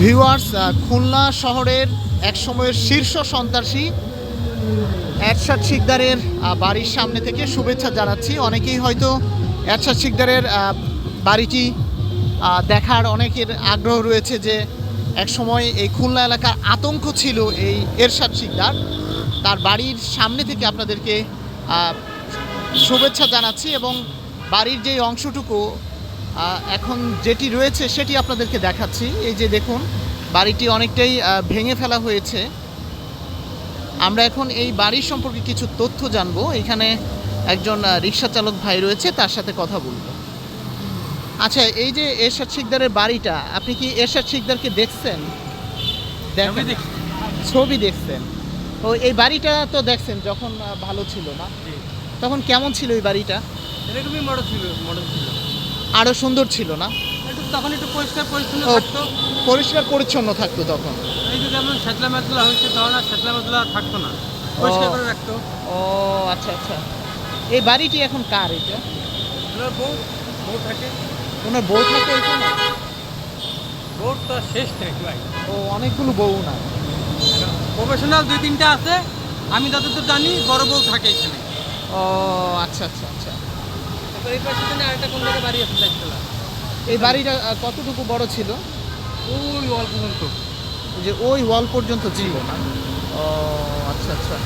Viewers Khulna শহরের এক সময়ের শীর্ষ সন্ত্রাসী এরশাদ শিকদারের বাড়ির সামনে থেকে শুভেচ্ছা জানাচ্ছি। অনেকেই হয়তো এরশাদ শিকদারের বাড়িটি দেখার অনেকের আগ্রহ রয়েছে যে এক সময় এই খুলনা এলাকার আতঙ্ক ছিল এই এরশাদ শিকদার। তার বাড়ির সামনে থেকে আপনাদেরকে শুভেচ্ছা জানাচ্ছি এবং বাড়ির যে অংশটুকু এখন যেটি রয়েছে সেটি আপনাদেরকে দেখাচ্ছি। এই যে দেখুন বাড়িটি অনেকটাই ভেঙে ফেলা হয়েছে। আমরা এখন এই বাড়ির সম্পর্কে কিছু তথ্য জানব। এখানে একজন রিক্সা চালক ভাই রয়েছে তার সাথে কথা বলব। আচ্ছা এই যে এরশাদ শিকদারের বাড়িটা আপনি কি এরশাদ শিকদারকে দেখছেন? দেখেন। ছবি দেখছেন। ও এই বাড়িটা তো দেখছেন যখন ভালো ছিল না। তখন কেমন ছিল এই বাড়িটা? এরকমই মডেল ছিল মডেল ছিল। আরও সুন্দর ছিল না? একটু তখন একটু পরিষ্কার পরিচ্ছন্ন থাকতো। পরিষ্কার পরিচ্ছন্ন থাকতো তখন? এই যে যেমন শেতলা মেতলা হয়েছে তখন আর শেতলা মেতলা থাকতো না। পরিষ্কার করে রাখতো। ও আচ্ছা আচ্ছা। এই বাড়িটি এখন কার এটা? এবার বউ? বউ থাকে। ওনার বউ থাকে এখানে? বউর তো শেষ ভাই। ও অনেকগুলো বউ না? প্রফেশনাল দুই তিনটা আছে। আমি যতদূর জানি বড় বউ থাকে এখানে। ও আচ্ছা আচ্ছা আচ্ছা। এই পাশে জানি আরেকটা কোন জায়গায় বাড়ি আছে? চারতলা এই বাড়িটা কতটুকু বড় ছিল? ওই অল্প পর্যন্ত। যে ওই ওয়াল পর্যন্ত ছিল না? ও আচ্ছা আচ্ছা।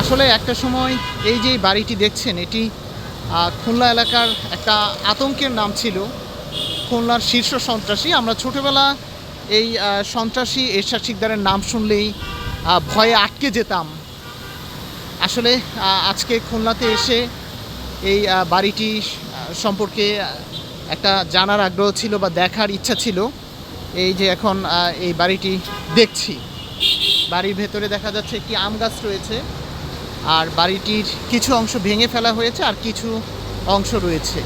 আসলে একটা সময় এই যে বাড়িটি দেখছেন এটি খুলনা এলাকার একটা আতঙ্কের নাম ছিল। খুলনার শীর্ষ সন্ত্রাসী। আমরা ছোটবেলা এই সন্ত্রাসী এরশাদ শিকদারের নাম শুনলেই ভয়ে আটকে যেতাম। আসলে আজকে খুলনাতে এসে এই বাড়িটি সম্পর্কে একটা জানার আগ্রহ ছিল বা দেখার ইচ্ছা ছিল, এই যে এখন এই বাড়িটি দেখছি। বাড়ির ভেতরে দেখা যাচ্ছে একটি আম গাছ রয়েছে, আর বাড়িটির কিছু অংশ ভেঙে ফেলা হয়েছে, আর কিছু অংশ রয়েছে।